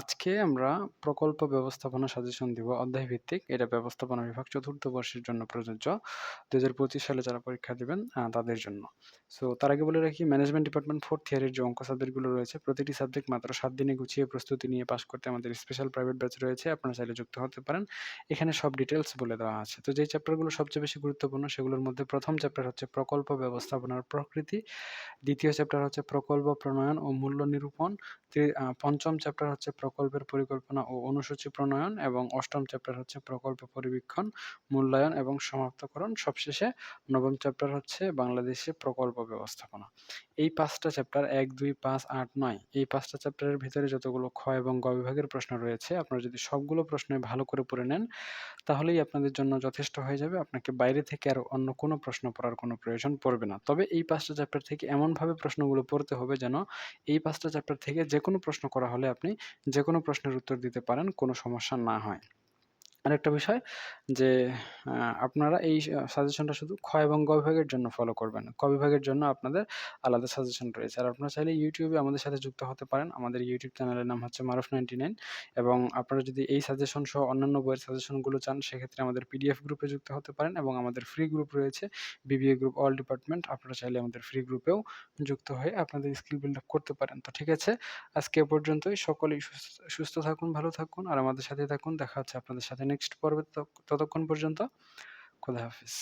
আজকে আমরা প্রকল্প ব্যবস্থাপনা সাজেশন দিব অধ্যায় ভিত্তিক। এটা ব্যবস্থাপনা বিভাগ চতুর্থ বর্ষের জন্য প্রযোজ্য। দু হাজার পঁচিশ সালে যারা পরীক্ষা দেবেন তাদের জন্য। সো তার আগে বলে রাখি ম্যানেজমেন্ট ডিপার্টমেন্ট ফোর্থ ইয়ারের যে অঙ্ক সাবজেক্টগুলো রয়েছে, প্রতিটি সাবজেক্ট মাত্র সাত দিনে গুছিয়ে প্রস্তুতি নিয়ে পাশ করতে আমাদের স্পেশাল প্রাইভেট ব্যাচ রয়েছে। আপনারা চাইলে যুক্ত হতে পারেন। এখানে সব ডিটেলস বলে দেওয়া আছে। তো যেই চ্যাপ্টারগুলো সবচেয়ে বেশি গুরুত্বপূর্ণ, সেগুলোর মধ্যে প্রথম চ্যাপ্টার হচ্ছে প্রকল্প ব্যবস্থাপনার প্রকৃতি। দ্বিতীয় চ্যাপ্টার হচ্ছে প্রকল্প প্রণয়ন ও মূল্য নিরূপণ। পঞ্চম চ্যাপ্টার হচ্ছে প্রকল্পের পরিকল্পনা ও অনুসূচি প্রণয়ন এবং অষ্টম চ্যাপ্টার হচ্ছে প্রকল্প পরিবীক্ষণ, মূল্যায়ন এবং সমাপ্তকরণ। সবশেষে নবম চ্যাপ্টার হচ্ছে বাংলাদেশে প্রকল্প ব্যবস্থাপনা। এই পাঁচটা চ্যাপ্টার এক, দুই, পাঁচ, আট, নয়, এই পাঁচটা চ্যাপ্টারের ভিতরে যতগুলো খ এবং গ বিভাগের প্রশ্ন রয়েছে, আপনারা যদি সবগুলো প্রশ্নে ভালো করে পড়ে নেন, তাহলেই আপনাদের জন্য যথেষ্ট হয়ে যাবে। আপনাকে বাইরে থেকে আর অন্য কোনো প্রশ্ন পড়ার কোনো প্রয়োজন পড়বে না। তবে এই পাঁচটা চ্যাপ্টার থেকে এমনভাবে প্রশ্নগুলো পড়তে হবে যেন এই পাঁচটা চ্যাপ্টার থেকে যে কোনো প্রশ্ন করা হলে আপনি যে কোনো প্রশ্নের উত্তর দিতে পারেন কোনো সমস্যা না হয়। আরেকটা বিষয় যে আপনারা এই সাজেশনটা শুধু খ এবং গ বিভাগের জন্য ফলো করবেন। ক বিভাগের জন্য আপনাদের আলাদা সাজেশন রয়েছে। আর আপনারা চাইলে ইউটিউবে আমাদের সাথে যুক্ত হতে পারেন। আমাদের ইউটিউব চ্যানেলের নাম হচ্ছে মারুফ নাইনটি নাইন এবং আপনারা যদি এই সাজেশন সহ অন্যান্য বইয়ের সাজেশনগুলো চান, সেক্ষেত্রে আমাদের পিডিএফ গ্রুপে যুক্ত হতে পারেন এবং আমাদের ফ্রি গ্রুপ রয়েছে। বিবিএ গ্রুপ অল ডিপার্টমেন্ট আপনারা চাইলে আমাদের ফ্রি গ্রুপেও যুক্ত হয়ে আপনাদের স্কিল বিল্ড আপ করতে পারেন। তো ঠিক আছে, আজকে পর্যন্তই। সকলেই সুস্থ থাকুন, ভালো থাকুন। আর আমাদের সাথে থাকুন। দেখা হচ্ছে আপনাদের সাথে নেক্সট পর্বে ততক্ষণ পর্যন্ত খোদা হাফিজ।